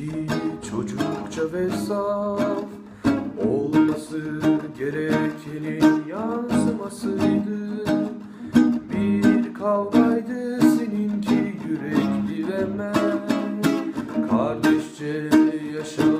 ki çocukça ve saf Olması gerekenin yansımasıydı. Bir kavgaydı seninki yürekli ve men Kardeşçe yaşa